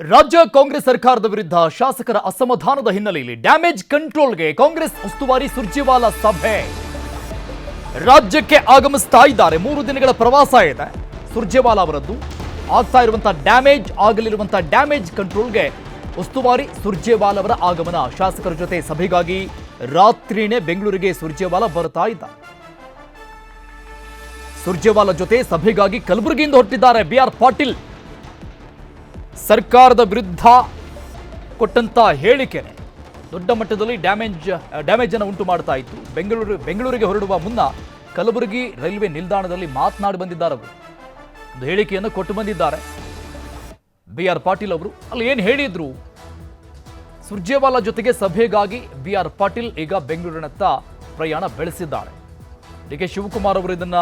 ರಾಜ್ಯ ಕಾಂಗ್ರೆಸ್ ಸರ್ಕಾರದ ವಿರುದ್ಧ ಶಾಸಕರ ಅಸಮಾಧಾನದ ಹಿನ್ನೆಲೆಯಲ್ಲಿ ಡ್ಯಾಮೇಜ್ ಕಂಟ್ರೋಲ್ಗೆ ಕಾಂಗ್ರೆಸ್ ಉಸ್ತುವಾರಿ ಸುರ್ಜೇವಾಲಾ ಸಭೆ. ರಾಜ್ಯಕ್ಕೆ ಆಗಮಿಸ್ತಾ ಇದ್ದಾರೆ ಮೂರು ದಿನಗಳ ಪ್ರವಾಸ ಇದೆ. ಸುರ್ಜೇವಾಲ ಅವರದ್ದು ಆಗ್ತಾ ಇರುವಂತಹ ಡ್ಯಾಮೇಜ್ ಆಗಲಿರುವಂತಹ ಡ್ಯಾಮೇಜ್ ಕಂಟ್ರೋಲ್ಗೆ ಉಸ್ತುವಾರಿ ಸುರ್ಜೇವಾಲಾ ಅವರ ಆಗಮನ ಶಾಸಕರ ಜೊತೆ ಸಭೆಗಾಗಿ ರಾತ್ರಿನೇ ಬೆಂಗಳೂರಿಗೆ ಸುರ್ಜೇವಾಲಾ ಬರ್ತಾ ಇದ್ದಾರೆ ಸುರ್ಜೇವಾಲಾ ಜೊತೆ ಸಭೆಗಾಗಿ ಕಲಬುರಗಿಯಿಂದ ಹೊರಟಿದ್ದಾರೆ ಬಿ ಆರ್ ಪಾಟೀಲ್. ಸರ್ಕಾರದ ವಿರುದ್ಧ ಕೊಟ್ಟಂತ ಹೇಳಿಕೆ ದೊಡ್ಡ ಮಟ್ಟದಲ್ಲಿ ಡ್ಯಾಮೇಜ್ ಡ್ಯಾಮೇಜ್ ಅನ್ನು ಉಂಟು ಮಾಡ್ತಾ ಇತ್ತು. ಬೆಂಗಳೂರು, ಬೆಂಗಳೂರಿಗೆ ಹೊರಡುವ ಮುನ್ನ ಕಲಬುರಗಿ ರೈಲ್ವೆ ನಿಲ್ದಾಣದಲ್ಲಿ ಮಾತನಾಡಿ ಬಂದಿದ್ದಾರೆ ಅವರು. ಒಂದು ಹೇಳಿಕೆಯನ್ನು ಕೊಟ್ಟು ಬಂದಿದ್ದಾರೆ. ಬಿ ಆರ್ ಪಾಟೀಲ್ ಅವರು. ಅಲ್ಲಿ ಏನು ಹೇಳಿದ್ರು? ಸುರ್ಜೇವಾಲಾ ಜೊತೆಗೆ ಸಭೆಗಾಗಿ ಬಿ ಆರ್ ಪಾಟೀಲ್ ಈಗ ಬೆಂಗಳೂರಿನತ್ತ ಪ್ರಯಾಣ ಬೆಳೆಸಿದ್ದಾರೆ. ಡಿ ಕೆ ಶಿವಕುಮಾರ್ ಅವರು ಇದನ್ನ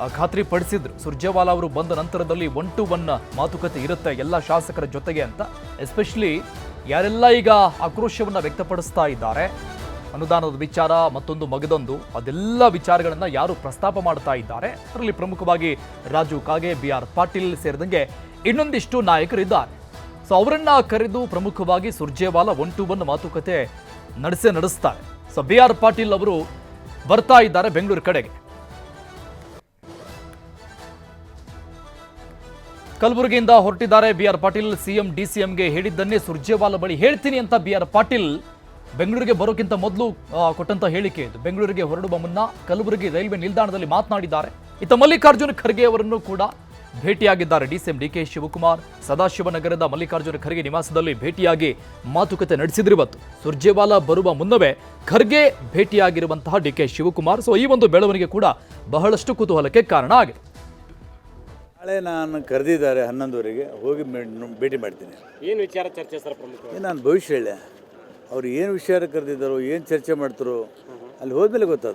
ಆ, ಖಾತ್ರಿಪಡಿಸಿದ್ರು. ಸುರ್ಜೇವಾಲಾ ಅವರು ಬಂದ ನಂತರದಲ್ಲಿ ಒನ್ ಟು ಒನ್ ಮಾತುಕತೆ ಇರುತ್ತೆ ಎಲ್ಲ ಶಾಸಕರ ಜೊತೆಗೆ ಅಂತ. ಎಸ್ಪೆಷಲಿ ಯಾರೆಲ್ಲ ಈಗ ಆಕ್ರೋಶವನ್ನು ವ್ಯಕ್ತಪಡಿಸ್ತಾ ಇದ್ದಾರೆ ಅನುದಾನದ ವಿಚಾರ ಮತ್ತೊಂದು ಮಗದೊಂದು ಅದೆಲ್ಲ ವಿಚಾರಗಳನ್ನು ಯಾರು ಪ್ರಸ್ತಾಪ ಮಾಡ್ತಾ ಇದ್ದಾರೆ. ಅದರಲ್ಲಿ ಪ್ರಮುಖವಾಗಿ ರಾಜು ಕಾಗೆ ಬಿ ಆರ್ ಪಾಟೀಲ್ ಸೇರಿದಂಗೆ ಇನ್ನೊಂದಿಷ್ಟು ನಾಯಕರಿದ್ದಾರೆ. ಸೊ ಅವರನ್ನ ಕರೆದು ಪ್ರಮುಖವಾಗಿ ಸುರ್ಜೇವಾಲಾ ಒನ್ ಟು ಒನ್ ಮಾತುಕತೆ ನಡೆಸೇ ನಡೆಸ್ತಾರೆ. ಸೊ ಬಿ ಆರ್ ಪಾಟೀಲ್ ಅವರು ಬರ್ತಾ ಇದ್ದಾರೆ ಬೆಂಗಳೂರು ಕಡೆಗೆ. ಕಲಬುರಗಿಯಿಂದ ಹೊರಟಿದ್ದಾರೆ ಬಿ ಆರ್ ಪಾಟೀಲ್. ಸಿಎಂ, ಡಿಸಿಎಂಗೆ ಹೇಳಿದ್ದನ್ನೇ ಸುರ್ಜೇವಾಲ ಬಳಿ ಹೇಳ್ತೀನಿ ಅಂತ ಬಿ ಆರ್ ಪಾಟೀಲ್ ಬೆಂಗಳೂರಿಗೆ ಬರೋಕ್ಕಿಂತ ಮೊದಲು ಕೊಟ್ಟಂತ ಹೇಳಿಕೆ ಇದು. ಬೆಂಗಳೂರಿಗೆ ಹೊರಡುವ ಮುನ್ನ ಕಲಬುರಗಿ ರೈಲ್ವೆ ನಿಲ್ದಾಣದಲ್ಲಿ ಮಾತನಾಡಿದ್ದಾರೆ. ಇತ್ತ ಮಲ್ಲಿಕಾರ್ಜುನ ಖರ್ಗೆ ಅವರನ್ನು ಕೂಡ ಭೇಟಿಯಾಗಿದ್ದಾರೆ. ಡಿಸಿಎಂ ಡಿ ಕೆ ಶಿವಕುಮಾರ್ ಸದಾಶಿವನಗರದ ಮಲ್ಲಿಕಾರ್ಜುನ ಖರ್ಗೆ ನಿವಾಸದಲ್ಲಿ ಭೇಟಿಯಾಗಿ ಮಾತುಕತೆ ನಡೆಸಿದ್ರು ಇವತ್ತು. ಸುರ್ಜೇವಾಲಾ ಬರುವ ಮುನ್ನವೇ ಖರ್ಗೆ ಭೇಟಿಯಾಗಿರುವಂತಹ ಡಿ ಕೆ ಶಿವಕುಮಾರ್. ಸೊ ಈ ಒಂದು ಬೆಳವಣಿಗೆ ಕೂಡ ಬಹಳಷ್ಟು ಕುತೂಹಲಕ್ಕೆ ಕಾರಣ ಆಗಿದೆ. ನಾಳೆ ನಾನು ಕರೆದಿದ್ದಾರೆ ಹನ್ನೊಂದುವರೆಗೆ ಹೋಗಿ ಭೇಟಿ ಮಾಡ್ತೀನಿ. ಏನು ವಿಚಾರ ಚರ್ಚೆ ಸರ್ ಪ್ರಮುಖ ಏನು ನಾನು ಭವಿಷ್ಯ ಹೇಳಿ. ಅವ್ರು ಏನು ವಿಚಾರ ಕರೆದಿದ್ದಾರೋ ಏನು ಚರ್ಚೆ ಮಾಡ್ತಾರೋ ಅಲ್ಲಿ ಹೋದ್ಮೇಲೆ ಗೊತ್ತಾದ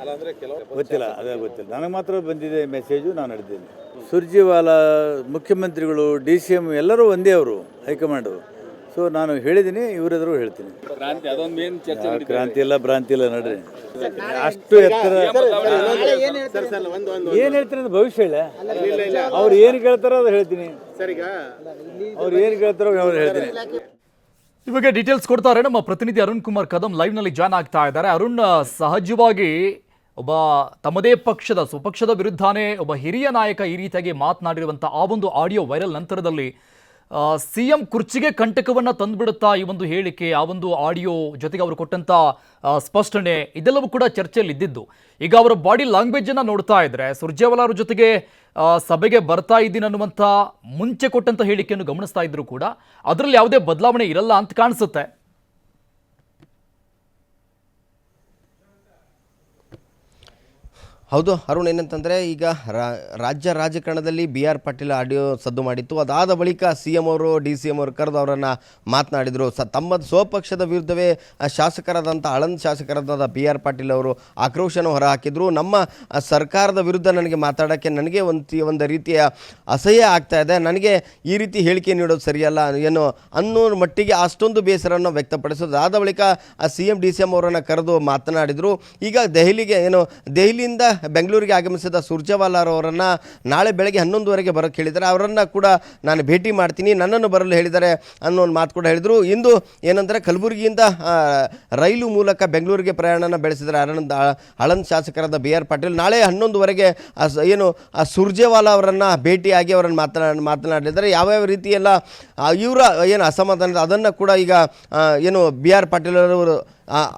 ಗೊತ್ತಿಲ್ಲ ಅದೇ ಗೊತ್ತಿಲ್ಲ. ನನಗೆ ಮಾತ್ರ ಬಂದಿದೆ ಮೆಸೇಜು ನಾನು ನಡೆದಿದ್ದೀನಿ. ಸುರ್ಜಿವಾಲಾ ಮುಖ್ಯಮಂತ್ರಿಗಳು ಡಿ ಸಿ ಎಂ ಎಲ್ಲರೂ ಒಂದೇ ಅವರು ಹೈಕಮಾಂಡು ಸೊ ನಾನು ಹೇಳಿದ್ದೀನಿ ಇವರೆದುರು ಹೇಳ್ತೀನಿ. ಕ್ರಾಂತಿ ಅದೊಂದು ಮೇನ್ ಚರ್ಚೆ ಆ, ಕ್ರಾಂತಿ ಇಲ್ಲ ಭ್ರಾಂತಿ ಇಲ್ಲ ನೋಡ್ರಿ. ಅಷ್ಟು ಎತ್ತರ ಏನು ಹೇಳ್ತೀನಿ ಅದು ಭವಿಷ್ಯ ಇಲ್ಲ. ಅವ್ರು ಏನು ಕೇಳ್ತಾರೋ ಅದು ಹೇಳ್ತೀನಿ. ಅವ್ರು ಏನು ಕೇಳ್ತಾರೋ ಅವ್ರು ಹೇಳ್ತೀನಿ. ಇವಾಗ ಬಗ್ಗೆ ಡೀಟೇಲ್ಸ್ ಕೊಡ್ತಾರೆ ನಮ್ಮ ಪ್ರತಿನಿಧಿ ಅರುಣ್ ಕುಮಾರ್ ಕದಂ ಲೈವ್ನಲ್ಲಿ ಜಾಯ್ನ್ ಆಗ್ತಾ ಇದ್ದಾರೆ. ಅರುಣ್ ಸಹಜವಾಗಿ ಒಬ್ಬ ತಮ್ಮದೇ ಪಕ್ಷದ ಸ್ವಪಕ್ಷದ ವಿರುದ್ಧನೇ ಒಬ್ಬ ಹಿರಿಯ ನಾಯಕ ಈ ರೀತಿಯಾಗಿ ಮಾತನಾಡಿರುವಂಥ ಆ ಒಂದು ಆಡಿಯೋ ವೈರಲ್ ನಂತರದಲ್ಲಿ ಸಿಎಂ ಕುರ್ಚಿಗೆ ಕಂಟಕವನ್ನ ತಂದುಬಿಡುತ್ತಾ ಈ ಒಂದು ಹೇಳಿಕೆ, ಆ ಒಂದು ಆಡಿಯೋ ಜೊತೆಗೆ ಅವರು ಕೊಟ್ಟಂತ ಸ್ಪಷ್ಟನೆ ಇದೆಲ್ಲವೂ ಕೂಡ ಚರ್ಚೆಯಲ್ಲಿ ಇದ್ದಿದ್ದು. ಈಗ ಅವರ ಬಾಡಿ ಲ್ಯಾಂಗ್ವೇಜ್ ಅನ್ನ ನೋಡ್ತಾ ಇದ್ದರೆ ಸುರ್ಜೇವಾಲ ಜೊತೆಗೆ ಸಭೆಗೆ ಬರ್ತಾ ಇದ್ದೀನಿ ಅನ್ನುವಂಥ ಮುಂಚೆ ಕೊಟ್ಟಂತ ಹೇಳಿಕೆಯನ್ನು ಗಮನಿಸ್ತಾ ಇದ್ದರೂ ಕೂಡ, ಅದರಲ್ಲಿ ಯಾವುದೇ ಬದಲಾವಣೆ ಇರಲ್ಲ ಅಂತ ಕಾಣಿಸುತ್ತೆ. ಹೌದು, ಅರುಣ್, ಏನಂತಂದರೆ ಈಗ ರಾಜ್ಯ ರಾಜಕಾರಣದಲ್ಲಿ ಬಿ ಆರ್ ಪಾಟೀಲ್ ಆಡಿಯೋ ಸದ್ದು ಮಾಡಿತ್ತು. ಅದಾದ ಬಳಿಕ ಸಿ ಎಂ ಅವರು, ಡಿ ಸಿ ಎಂ ಅವರು ಕರೆದು ಅವರನ್ನು ಮಾತನಾಡಿದರು. ಸ ತಮ್ಮ ಸ್ವಪಕ್ಷದ ವಿರುದ್ಧವೇ ಶಾಸಕರಾದಂಥ ಆಳಂದ್ ಶಾಸಕರಾದ ಬಿ ಆರ್ ಪಾಟೀಲ್ ಅವರು ಆಕ್ರೋಶನ ಹೊರಹಾಕಿದ್ರು. ನಮ್ಮ ಸರ್ಕಾರದ ವಿರುದ್ಧ ನನಗೆ ಮಾತಾಡೋಕ್ಕೆ ನನಗೆ ಒಂದು ಒಂದು ರೀತಿಯ ಅಸಹ್ಯ ಆಗ್ತಾ ಇದೆ. ನನಗೆ ಈ ರೀತಿ ಹೇಳಿಕೆ ನೀಡೋದು ಸರಿಯಲ್ಲ ಏನು ಅನ್ನೋ ಮಟ್ಟಿಗೆ ಅಷ್ಟೊಂದು ಬೇಸರವನ್ನು ವ್ಯಕ್ತಪಡಿಸೋದು. ಆದ ಬಳಿಕ C M, D C M ಅವರನ್ನು ಕರೆದು ಮಾತನಾಡಿದರು. ಈಗ ದೆಹಲಿಗೆ, ಏನು, ದೆಹಲಿಯಿಂದ ಬೆಂಗಳೂರಿಗೆ ಆಗಮಿಸಿದ ಸುರ್ಜೇವಾಲಾರವರನ್ನು ನಾಳೆ ಬೆಳಗ್ಗೆ ಹನ್ನೊಂದುವರೆಗೆ ಬರೋಕ್ಕೆ ಹೇಳಿದ್ದಾರೆ. ಅವರನ್ನು ಕೂಡ ನಾನು ಭೇಟಿ ಮಾಡ್ತೀನಿ. ನನ್ನನ್ನು ಬರಲು ಹೇಳಿದ್ದಾರೆ ಅನ್ನೋ ಒಂದು ಮಾತು ಕೂಡ ಹೇಳಿದರು. ಇಂದು ಏನಂದರೆ ಕಲಬುರಗಿಯಿಂದ ರೈಲು ಮೂಲಕ ಬೆಂಗಳೂರಿಗೆ ಪ್ರಯಾಣನ ಬೆಳೆಸಿದರೆ ಆನಂದ್ ಆಳಂದ್ ಶಾಸಕರಾದ ಬಿ ಆರ್ ಪಾಟೀಲ್. ನಾಳೆ ಹನ್ನೊಂದುವರೆಗೆ ಏನು, ಆ, ಸುರ್ಜೇವಾಲಾ ಅವರನ್ನು ಭೇಟಿಯಾಗಿ ಅವರನ್ನು ಮಾತನಾ, ಮಾತನಾಡಲಿದ್ದಾರೆ. ಯಾವ್ಯಾವ ರೀತಿಯೆಲ್ಲ ಇವರ, ಏನು ಅಸಮಾಧಾನ ಅದನ್ನು ಕೂಡ ಈಗ ಏನು ಬಿ ಆರ್ ಪಾಟೀಲ್ ಅವರು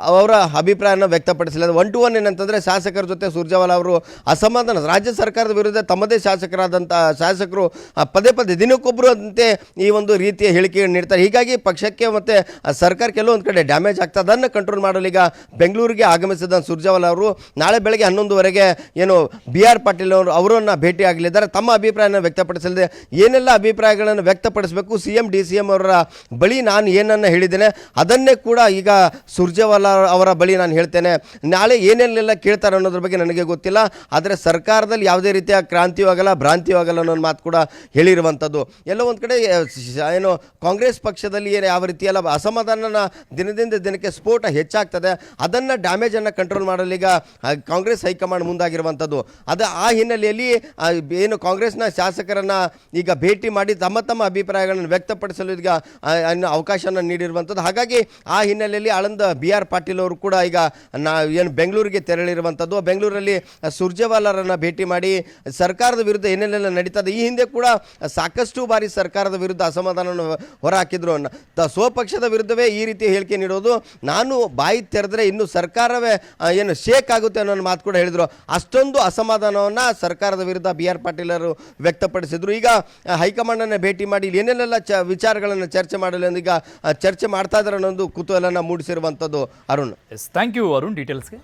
ಅವರ ಅಭಿಪ್ರಾಯನ ವ್ಯಕ್ತಪಡಿಸಿಲ್ಲ. ಒನ್ ಟು ಒನ್ ಏನಂತಂದರೆ ಶಾಸಕರ ಜೊತೆ ಸುರ್ಜೇವಾಲಾ ಅವರು ಅಸಮಾಧಾನ. ರಾಜ್ಯ ಸರ್ಕಾರದ ವಿರುದ್ಧ ತಮ್ಮದೇ ಶಾಸಕರಾದಂಥ ಶಾಸಕರು ಪದೇ ಪದೇ ದಿನಕ್ಕೊಬ್ಬರು ಅಂತೆ ಈ ಒಂದು ರೀತಿಯ ಹೇಳಿಕೆಯನ್ನು ನೀಡ್ತಾರೆ. ಹೀಗಾಗಿ ಪಕ್ಷಕ್ಕೆ ಮತ್ತು ಸರ್ಕಾರ ಕೆಲವೊಂದು ಕಡೆ ಡ್ಯಾಮೇಜ್ ಆಗ್ತದೆ ಅದನ್ನು ಕಂಟ್ರೋಲ್ ಮಾಡಲು ಈಗ ಬೆಂಗಳೂರಿಗೆ ಆಗಮಿಸಿದ ಸುರ್ಜೇವಾಲಾ ಅವರು ನಾಳೆ ಬೆಳಗ್ಗೆ ಹನ್ನೊಂದುವರೆಗೆ ಏನು ಬಿ ಆರ್ ಪಾಟೀಲ್ ಅವರು, ಅವರನ್ನು ಭೇಟಿ ಆಗಲಿದ್ದಾರೆ. ತಮ್ಮ ಅಭಿಪ್ರಾಯನ ವ್ಯಕ್ತಪಡಿಸಲಿದೆ. ಏನೆಲ್ಲ ಅಭಿಪ್ರಾಯಗಳನ್ನು ವ್ಯಕ್ತಪಡಿಸಬೇಕು? C M, D C M ಅವರ ಬಳಿ ನಾನು ಏನನ್ನು ಹೇಳಿದ್ದೇನೆ. ಅದನ್ನೇ ಕೂಡ ಈಗ ಸುರ್ಜೇವಾಲಾ ಸುರ್ಜೇವಾಲಾ ಅವರ ಬಳಿ ನಾನು ಹೇಳ್ತೇನೆ. ನಾಳೆ ಏನೇನೆಲ್ಲ ಕೇಳ್ತಾರೆ ಅನ್ನೋದ್ರ ಬಗ್ಗೆ ನನಗೆ ಗೊತ್ತಿಲ್ಲ. ಆದರೆ ಸರ್ಕಾರದಲ್ಲಿ ಯಾವುದೇ ರೀತಿಯ ಕ್ರಾಂತಿಯೂ ಆಗಲ್ಲ ಭ್ರಾಂತಿಯೂ ಆಗಲ್ಲ ಅನ್ನೋ ಮಾತು ಕೂಡ ಹೇಳಿರುವಂಥದ್ದು ಎಲ್ಲೋ ಒಂದು ಕಡೆ ಏನು ಕಾಂಗ್ರೆಸ್ ಪಕ್ಷದಲ್ಲಿ ಏನು ಯಾವ ರೀತಿಯಲ್ಲ ಅಸಮಾಧಾನನ ದಿನದಿಂದ ದಿನಕ್ಕೆ ಸ್ಫೋಟ ಹೆಚ್ಚಾಗ್ತದೆ, ಅದನ್ನು ಡ್ಯಾಮೇಜನ್ನು ಕಂಟ್ರೋಲ್ ಮಾಡಲು ಈಗ ಕಾಂಗ್ರೆಸ್ ಹೈಕಮಾಂಡ್ ಮುಂದಾಗಿರುವಂಥದ್ದು ಅದು ಆ ಹಿನ್ನೆಲೆಯಲ್ಲಿ ಏನು ಕಾಂಗ್ರೆಸ್ನ ಶಾಸಕರನ್ನು ಈಗ ಭೇಟಿ ಮಾಡಿ ತಮ್ಮ ತಮ್ಮ ಅಭಿಪ್ರಾಯಗಳನ್ನು ವ್ಯಕ್ತಪಡಿಸಲು ಈಗ ಅವಕಾಶನ ನೀಡಿರುವಂಥದ್ದು ಹಾಗಾಗಿ ಆ ಹಿನ್ನೆಲೆಯಲ್ಲಿ ಆಳಂದ ಬಿ ಆರ್ ಪಾಟೀಲ್ ಅವರು ಕೂಡ ಈಗ ನಾ ಏನು ಬೆಂಗಳೂರಿಗೆ ತೆರಳಿರುವಂಥದ್ದು, ಬೆಂಗಳೂರಲ್ಲಿ ಸುರ್ಜೇವಾಲರನ್ನು ಭೇಟಿ ಮಾಡಿ ಸರ್ಕಾರದ ವಿರುದ್ಧ ಏನೇನೆಲ್ಲ ನಡೀತದೆ, ಈ ಹಿಂದೆ ಕೂಡ ಸಾಕಷ್ಟು ಬಾರಿ ಸರ್ಕಾರದ ವಿರುದ್ಧ ಅಸಮಾಧಾನವನ್ನು ಹೊರಹಾಕಿದ್ರು ತ- ಸ್ವಪಕ್ಷದ ವಿರುದ್ಧವೇ ಈ ರೀತಿ ಹೇಳಿಕೆ ನೀಡೋದು. ನಾನು ಬಾಯಿ ತೆರೆದ್ರೆ ಇನ್ನು ಸರ್ಕಾರವೇ ಏನು ಶೇಕ್ ಆಗುತ್ತೆ ಅನ್ನೋ ಮಾತು ಕೂಡ ಹೇಳಿದರು. ಅಷ್ಟೊಂದು ಅಸಮಾಧಾನವನ್ನು ಸರ್ಕಾರದ ವಿರುದ್ಧ ಬಿ ಆರ್ ಪಾಟೀಲರು ವ್ಯಕ್ತಪಡಿಸಿದ್ರು. ಈಗ ಹೈಕಮಾಂಡನ್ನು ಭೇಟಿ ಮಾಡಿ ಏನೇನೆಲ್ಲ ಚ ವಿಚಾರಗಳನ್ನು ಚರ್ಚೆ ಮಾಡಲು ಈಗ ಚರ್ಚೆ ಮಾಡ್ತಾ ಇದ್ದಾರೆ ಅನ್ನೋದು ಕುತೂಹಲನ ಮೂಡಿಸಿರುವಂಥದ್ದು. అరుణ్. Thank you Arun డీటెయిల్స్కి